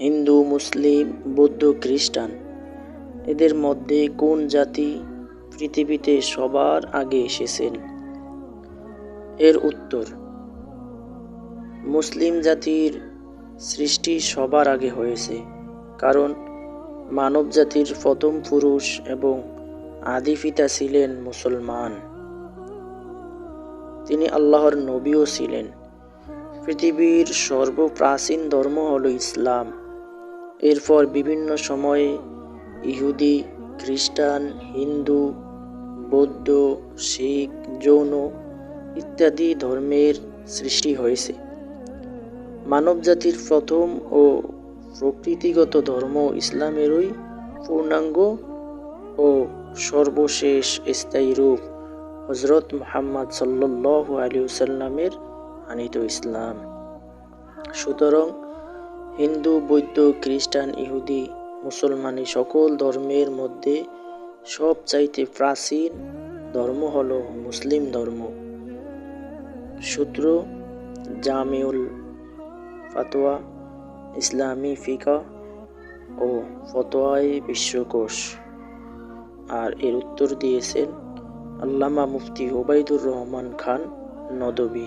হিন্দু, মুসলিম, বৌদ্ধ, খ্রিস্টান। এদের মধ্যে কোন জাতি পৃথিবীতে সবার আগে এসেছেন? এর উত্তর, মুসলিম জাতির সৃষ্টি সবার আগে হয়েছে, কারণ মানব জাতির প্রথম পুরুষ এবং আদি পিতা ছিলেন মুসলমান। তিনি আল্লাহর নবীও ছিলেন। পৃথিবীর সর্বপ্রাচীন ধর্ম হল ইসলাম। এরপর বিভিন্ন সময়ে ইহুদি, খ্রিস্টান, হিন্দু, বৌদ্ধ, শিখ জৈন ইত্যাদি ধর্মের সৃষ্টি হয়েছে। মানবজাতির প্রথম ও প্রকৃতিগত ধর্ম ইসলামেরই পূর্ণাঙ্গ ও সর্বশেষ স্থায়ী রূপ হজরত মুহাম্মদ সাল্লাহ আলী সাল্লামের আনিত ইসলাম। সুতরাং হিন্দু, বৌদ্ধ, খ্রিস্টান, ইহুদি, মুসলমানি সকল ধর্মের মধ্যে সবচাইতে প্রাচীন ধর্ম হল মুসলিম ধর্ম। সূত্র জামিউল ফাতোয়া, ইসলামী ফিকা ও ফতোয়ায় বিশ্বকোষ। আর এর উত্তর দিয়েছেন আল্লামা মুফতি ওবায়দুর রহমান খান নদবী।